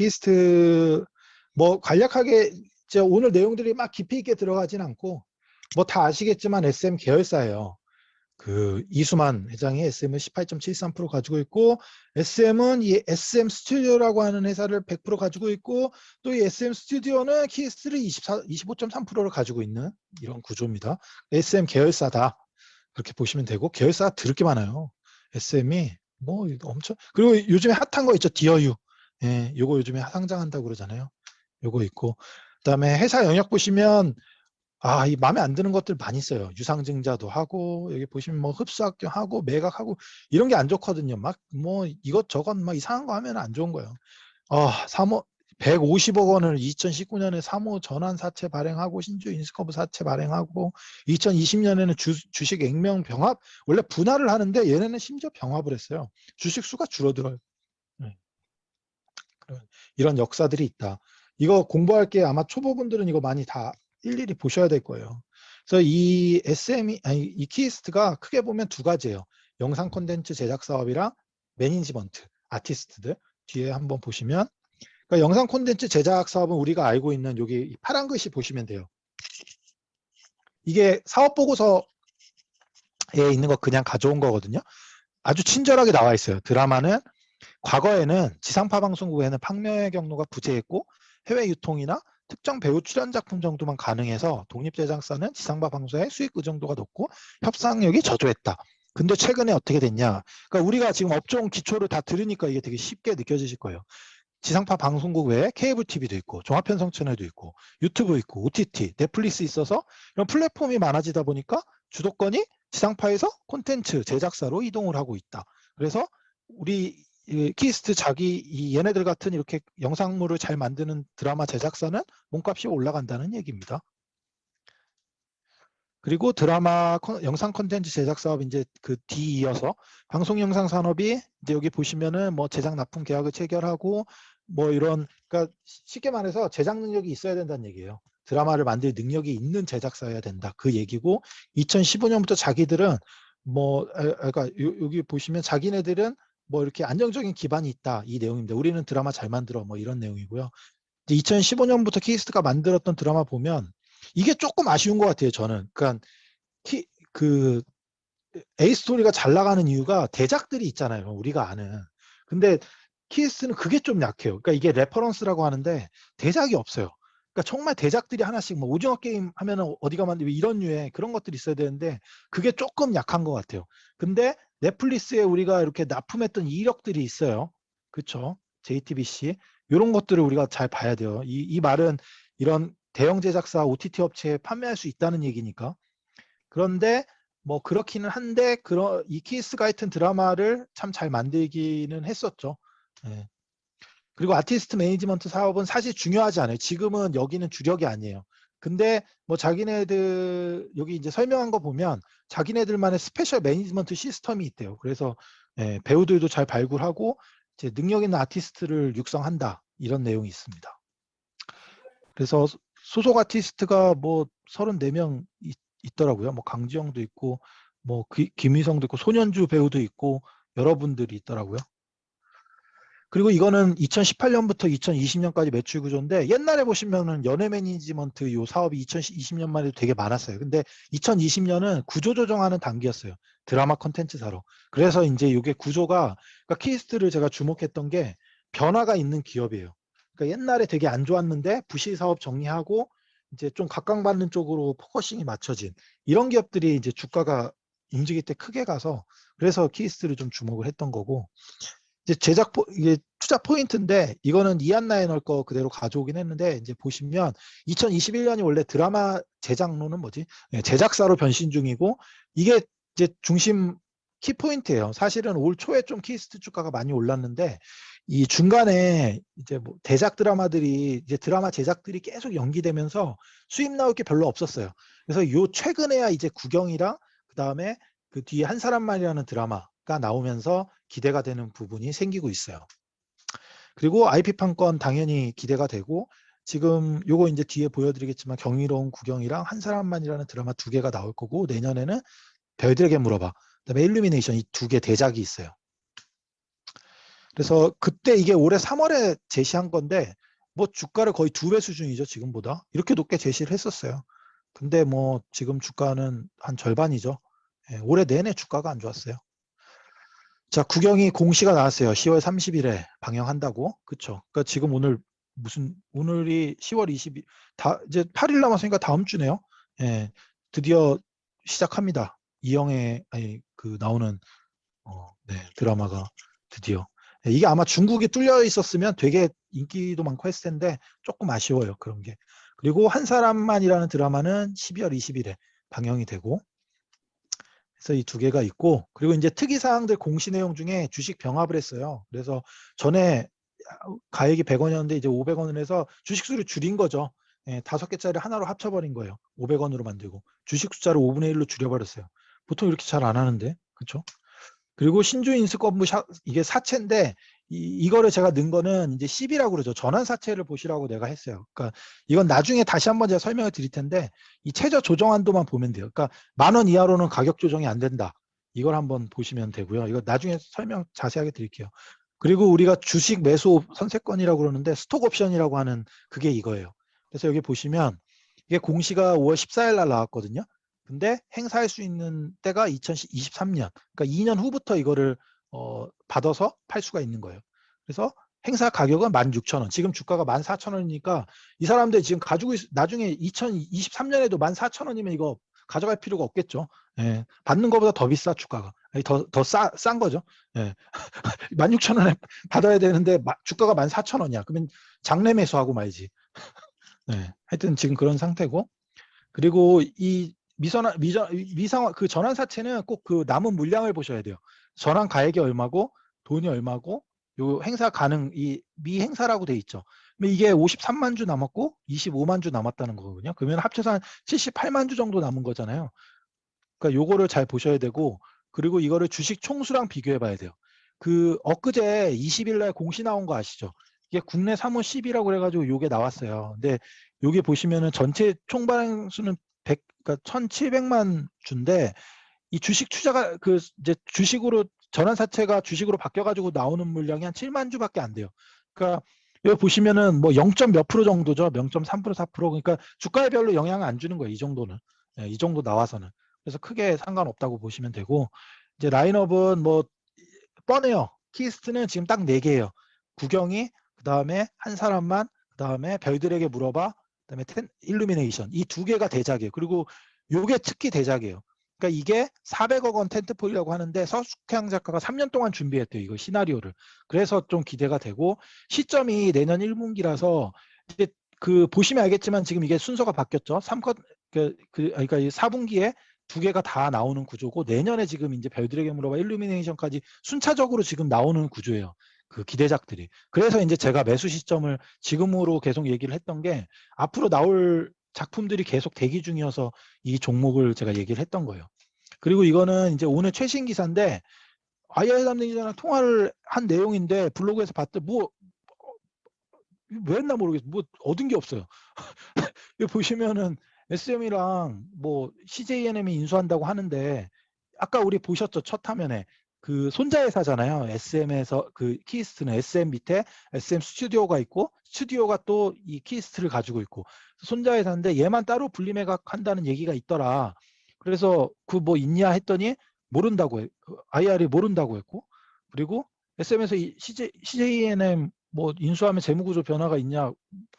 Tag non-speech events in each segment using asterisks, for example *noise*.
키스트 뭐 간략하게 이제 오늘 내용들이 막 깊이 있게 들어가진 않고 뭐 다 아시겠지만 SM 계열사예요. 그 이수만 회장이 SM을 18.73% 가지고 있고 SM은 이 SM 스튜디오라고 하는 회사를 100% 가지고 있고 또 이 SM 스튜디오는 키스를 24, 25.3%를 가지고 있는 이런 구조입니다. SM 계열사다. 그렇게 보시면 되고 계열사가 드럽게 많아요. SM이 뭐 엄청 그리고 요즘에 핫한 거 있죠. 디어유. 예, 요거 요즘에 상장한다고 그러잖아요. 요거 있고 그다음에 회사 영역 보시면 아, 이 마음에 안 드는 것들 많이 있어요. 유상증자도 하고 여기 보시면 뭐 흡수학교하고 매각하고 이런 게 안 좋거든요. 막 뭐 이것저것 막 이상한 거 하면 안 좋은 거예요. 아, 3호 150억 원을 2019년에 3호 전환 사채 발행하고 신주 인스커브 사채 발행하고 2020년에는 주, 주식 액면 병합 원래 분할을 하는데 얘네는 심지어 병합을 했어요. 주식 수가 줄어들어요. 이런 역사들이 있다. 이거 공부할 게 아마 초보분들은 이거 많이 다 일일이 보셔야 될 거예요. 그래서 이 SM이 아니 이 키스트가 크게 보면 두 가지예요. 영상 콘텐츠 제작 사업이랑 매니지먼트, 아티스트들 뒤에 한번 보시면 그러니까 영상 콘텐츠 제작 사업은 우리가 알고 있는 여기 파란 글씨 보시면 돼요. 이게 사업 보고서에 있는 거 그냥 가져온 거거든요. 아주 친절하게 나와 있어요. 드라마는 과거에는 지상파 방송국에는 판매 경로가 부재했고 해외 유통이나 특정 배우 출연 작품 정도만 가능해서 독립제작사는 지상파 방송의 수익 그 정도가 높고 협상력이 저조했다. 근데 최근에 어떻게 됐냐? 그러니까 우리가 지금 업종 기초를 다 들으니까 이게 되게 쉽게 느껴지실 거예요. 지상파 방송국 외에 케이블 TV도 있고 종합편성 채널도 있고 유튜브 있고 OTT, 넷플릭스 있어서 이런 플랫폼이 많아지다 보니까 주도권이 지상파에서 콘텐츠 제작사로 이동을 하고 있다. 그래서 우리 키스트 자기 이 얘네들 같은 이렇게 영상물을 잘 만드는 드라마 제작사는 몸값이 올라간다는 얘기입니다. 그리고 드라마 영상 콘텐츠 제작 사업 이제 그뒤 이어서 방송 영상 산업이 이제 여기 보시면은 뭐 제작 납품 계약을 체결하고 뭐 이런 그러니까 쉽게 말해서 제작 능력이 있어야 된다는 얘기예요. 드라마를 만들 능력이 있는 제작사여야 된다. 그 얘기고 2015년부터 자기들은 뭐 그러니까 여기 보시면 자기네들은 뭐 이렇게 안정적인 기반이 있다 이 내용입니다. 우리는 드라마 잘 만들어 뭐 이런 내용이고요. 2015년부터 키스트가 만들었던 드라마 보면 이게 조금 아쉬운 것 같아요. 저는 그러니까 키, 그 A 스토리가 잘 나가는 이유가 대작들이 있잖아요. 우리가 아는. 근데 키스는 그게 좀 약해요. 그러니까 이게 레퍼런스라고 하는데 대작이 없어요. 그러니까 정말 대작들이 하나씩 뭐 오징어 게임 하면은 어디가 만들고 이런 류의 그런 것들이 있어야 되는데 그게 조금 약한 것 같아요. 근데 넷플릭스에 우리가 이렇게 납품했던 이력들이 있어요. 그렇죠? JTBC 이런 것들을 우리가 잘 봐야 돼요. 이, 이 말은 이런 대형 제작사 OTT 업체에 판매할 수 있다는 얘기니까. 그런데 뭐 그렇기는 한데 그런 이 키스 같은 드라마를 참 잘 만들기는 했었죠. 네. 그리고 아티스트 매니지먼트 사업은 사실 중요하지 않아요. 지금은 여기는 주력이 아니에요. 근데 뭐 자기네들 여기 이제 설명한 거 보면 자기네들만의 스페셜 매니지먼트 시스템이 있대요. 그래서 예, 배우들도 잘 발굴하고 이제 능력 있는 아티스트를 육성한다 이런 내용이 있습니다. 그래서 소속 아티스트가 뭐 34명 있, 있더라고요. 뭐 강지영도 있고 뭐 김희성도 있고 손현주 배우도 있고 여러분들이 있더라고요. 그리고 이거는 2018년부터 2020년까지 매출 구조인데 옛날에 보시면은 연예 매니지먼트 요 사업이 2020년만 해도 되게 많았어요. 근데 2020년은 구조 조정하는 단계였어요. 드라마 컨텐츠사로. 그래서 이제 이게 구조가 그러니까 키스트를 제가 주목했던 게 변화가 있는 기업이에요. 그러니까 옛날에 되게 안 좋았는데 부실 사업 정리하고 이제 좀 각광받는 쪽으로 포커싱이 맞춰진 이런 기업들이 이제 주가가 움직일 때 크게 가서 그래서 키스트를 좀 주목을 했던 거고 이제 제작 포, 이게 투자 포인트인데 이거는 이안나에 넣을 거 그대로 가져오긴 했는데 이제 보시면 2021년이 원래 드라마 제작로는 뭐지 네, 제작사로 변신 중이고 이게 이제 중심 키 포인트예요. 사실은 올 초에 좀 키스트 주가가 많이 올랐는데 이 중간에 이제 뭐 대작 드라마들이 이제 드라마 제작들이 계속 연기되면서 수입 나올 게 별로 없었어요. 그래서 요 최근에야 이제 구경이랑 그 다음에 그 뒤에 한 사람만이라는 드라마가 나오면서 기대가 되는 부분이 생기고 있어요. 그리고 IP 판권 당연히 기대가 되고 지금 요거 이제 뒤에 보여드리겠지만 경이로운 구경이랑 한 사람만이라는 드라마 두 개가 나올 거고 내년에는 별들에게 물어봐. 그다음에 일루미네이션 이 두 개 대작이 있어요. 그래서 그때 이게 올해 3월에 제시한 건데 뭐 주가를 거의 두 배 수준이죠 지금보다 이렇게 높게 제시를 했었어요. 근데 뭐 지금 주가는 한 절반이죠. 예, 올해 내내 주가가 안 좋았어요. 자 구경이 공시가 나왔어요. 10월 30일에 방영한다고 그쵸? 그러니까 지금 오늘 무슨 오늘이 10월 20일 다 이제 8일 남았으니까 다음 주네요. 예, 드디어 시작합니다. 이영애 아니 그 나오는 어, 네, 드라마가 드디어 예, 이게 아마 중국에 뚫려 있었으면 되게 인기도 많고 했을 텐데 조금 아쉬워요 그런 게 그리고 한 사람만이라는 드라마는 12월 20일에 방영이 되고 그래서 이 두 개가 있고 그리고 이제 특이 사항들 공시 내용 중에 주식 병합을 했어요. 그래서 전에 가액이 100원이었는데 이제 500원을 해서 주식 수를 줄인 거죠. 예, 다섯 개짜리 하나로 합쳐버린 거예요. 500원으로 만들고. 주식 숫자를 5분의 1로 줄여버렸어요. 보통 이렇게 잘 안 하는데 그렇죠 그리고 신주 인수 건부 샤- 이게 사채인데 이, 이 거를 제가 넣은 거는 이제 10이라고 그러죠. 전환 사채를 보시라고 내가 했어요. 그러니까 이건 나중에 다시 한번 제가 설명을 드릴 텐데 이 최저 조정 한도만 보면 돼요. 그러니까 만 원 이하로는 가격 조정이 안 된다. 이걸 한번 보시면 되고요. 이거 나중에 설명 자세하게 드릴게요. 그리고 우리가 주식 매수 선세권이라고 그러는데 스톡 옵션이라고 하는 그게 이거예요. 그래서 여기 보시면 이게 공시가 5월 14일 날 나왔거든요. 근데 행사할 수 있는 때가 2023년, 그러니까 2년 후부터 이거를 어, 받아서 팔 수가 있는 거예요. 그래서 행사 가격은 16,000원. 지금 주가가 14,000원이니까 이 사람들 지금 가지고 있, 나중에 2023년에도 14,000원이면 이거 가져갈 필요가 없겠죠. 예, 받는 것보다 더 비싸 주가가. 더더싼 거죠. 예. *laughs* 16,000원에 받아야 되는데 마- 주가가 14,000원이야. 그러면 장래 매수하고 말지. *laughs* 네, 하여튼 지금 그런 상태고. 그리고 이 미선 미전 미상 그 전환 사채는 꼭 그 남은 물량을 보셔야 돼요. 전환 가액이 얼마고 돈이 얼마고 요 행사 가능 이 미행사라고 돼 있죠. 이게 53만 주 남았고 25만 주 남았다는 거거든요. 그러면 합쳐서 한 78만 주 정도 남은 거잖아요. 그러니까 요거를 잘 보셔야 되고 그리고 이거를 주식 총수랑 비교해 봐야 돼요. 그 엊그제 20일 날 공시 나온 거 아시죠? 이게 국내 사무 10이라고 그래 가지고 요게 나왔어요. 근데 여기 보시면은 전체 총 발행 수는 100 그러니까 1,700만 주인데 이 주식 투자가 그 이제 주식으로 전환 사채가 주식으로 바뀌어 가지고 나오는 물량이 한 7만 주밖에 안 돼요. 그러니까 여기 보시면은 뭐 0. 몇 프로 정도죠. 0.3% 4% 그러니까 주가에 별로 영향을 안 주는 거예요. 이 정도는. 예, 이 정도 나와서는. 그래서 크게 상관없다고 보시면 되고 이제 라인업은 뭐 뻔해요. 키스트는 지금 딱 4개예요. 구경이 그 다음에 한 사람만 그 다음에 별들에게 물어봐 그 다음에 텐, 일루미네이션 이 두 개가 대작이에요. 그리고 요게 특히 대작이에요. 그러니까 이게 400억 원 텐트폴이라고 하는데 서숙향 작가가 3년 동안 준비했대요. 이거 시나리오를. 그래서 좀 기대가 되고 시점이 내년 1분기라서 이제 그 보시면 알겠지만 지금 이게 순서가 바뀌었죠. 3컷 그, 그 그러니까 이 4분기에 두 개가 다 나오는 구조고 내년에 지금 이제 별들에게 물어봐 일루미네이션까지 순차적으로 지금 나오는 구조예요. 그 기대작들이. 그래서 이제 제가 매수 시점을 지금으로 계속 얘기를 했던 게 앞으로 나올 작품들이 계속 대기 중이어서 이 종목을 제가 얘기를 했던 거예요. 그리고 이거는 이제 오늘 최신 기사인데 IR 담당 기자랑 통화를 한 내용인데 블로그에서 봤더니 뭐왜 했나 모르겠어. 뭐 얻은 게 없어요. *laughs* 보시면은 SM이랑 뭐 CJNM이 인수한다고 하는데 아까 우리 보셨죠 첫 화면에 그 손자 회사잖아요. SM에서 그 키스트는 SM 밑에 SM 스튜디오가 있고 스튜디오가 또 이 키스트를 가지고 있고 손자 회사인데 얘만 따로 분리매각한다는 얘기가 있더라. 그래서 그 뭐 있냐 했더니 모른다고 해. IR이 모른다고 했고 그리고 SM에서 이 CJ, CJNM 뭐 인수하면 재무구조 변화가 있냐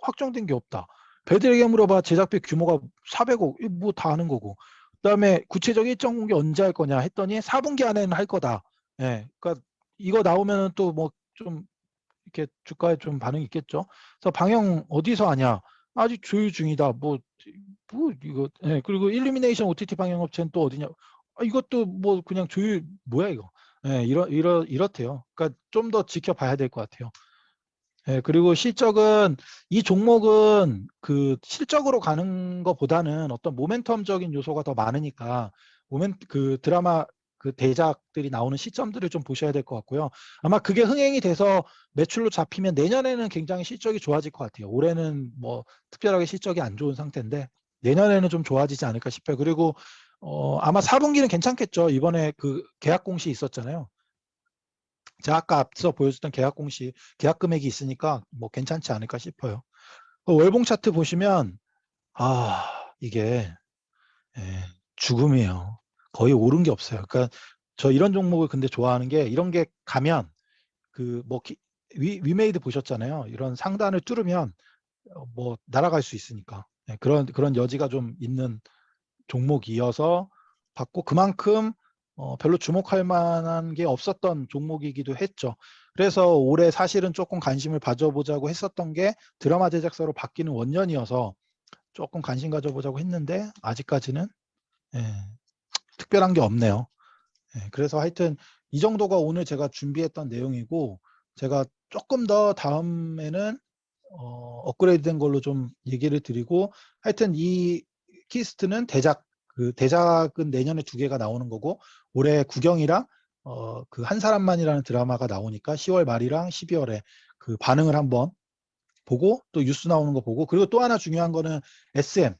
확정된 게 없다. 배들에게 물어봐 제작비 규모가 400억 뭐 다 아는 거고 그다음에 구체적 일정 공개 언제 할 거냐 했더니 4분기 안에는 할 거다. 예. 그러니까 이거 나오면은 또뭐 좀 이렇게 주가에 좀 반응이 있겠죠. 그래서 방영 어디서 하냐? 아직 조율 중이다. 뭐, 뭐 이거 예. 그리고 일루미네이션 OTT 방영 업체는 또 어디냐? 아, 이것도 뭐 그냥 조율 뭐야 이거? 예, 이러 이러 이렇대요. 그러니까 좀 더 지켜봐야 될 것 같아요. 예, 그리고 실적은 이 종목은 그 실적으로 가는 것보다는 어떤 모멘텀적인 요소가 더 많으니까 모멘 그 드라마 그 대작들이 나오는 시점들을 좀 보셔야 될 것 같고요. 아마 그게 흥행이 돼서 매출로 잡히면 내년에는 굉장히 실적이 좋아질 것 같아요. 올해는 뭐 특별하게 실적이 안 좋은 상태인데 내년에는 좀 좋아지지 않을까 싶어요. 그리고 어 아마 4분기는 괜찮겠죠. 이번에 그 계약 공시 있었잖아요. 제가 아까 앞서 보여줬던 계약 공시, 계약 금액이 있으니까 뭐 괜찮지 않을까 싶어요. 그 월봉 차트 보시면 아 이게 예, 죽음이에요. 거의 오른 게 없어요. 그러니까 저 이런 종목을 근데 좋아하는 게 이런 게 가면 그뭐 위메이드 보셨잖아요. 이런 상단을 뚫으면 어, 뭐 날아갈 수 있으니까 예, 그런 그런 여지가 좀 있는 종목이어서 봤고 그만큼 어, 별로 주목할 만한 게 없었던 종목이기도 했죠. 그래서 올해 사실은 조금 관심을 가져보자고 했었던 게 드라마 제작사로 바뀌는 원년이어서 조금 관심 가져보자고 했는데 아직까지는 예, 특별한 게 없네요. 예, 그래서 하여튼 이 정도가 오늘 제가 준비했던 내용이고 제가 조금 더 다음에는 어, 업그레이드 된 걸로 좀 얘기를 드리고 하여튼 이 키스트는 대작 그 대작은 내년에 두 개가 나오는 거고 올해 구경이랑 어, 그 한 사람만이라는 드라마가 나오니까 10월 말이랑 12월에 그 반응을 한번 보고 또 뉴스 나오는 거 보고 그리고 또 하나 중요한 거는 SM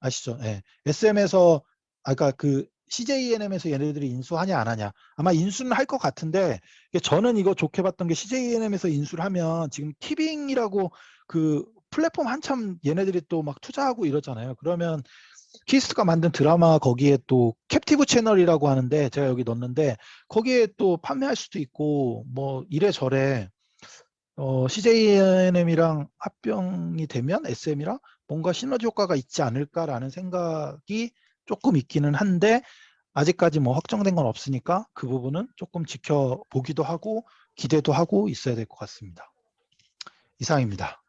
아시죠? 예. SM에서 아까 그 CJENM에서 얘네들이 인수하냐 안 하냐 아마 인수는 할 것 같은데 저는 이거 좋게 봤던 게 CJENM에서 인수를 하면 지금 티빙이라고 그 플랫폼 한참 얘네들이 또 막 투자하고 이러잖아요. 그러면 키스트가 만든 드라마 거기에 또 캡티브 채널이라고 하는데 제가 여기 넣었는데 거기에 또 판매할 수도 있고 뭐 이래저래 어, CJNM이랑 합병이 되면 SM이랑 뭔가 시너지 효과가 있지 않을까라는 생각이 조금 있기는 한데 아직까지 뭐 확정된 건 없으니까 그 부분은 조금 지켜보기도 하고 기대도 하고 있어야 될 것 같습니다. 이상입니다.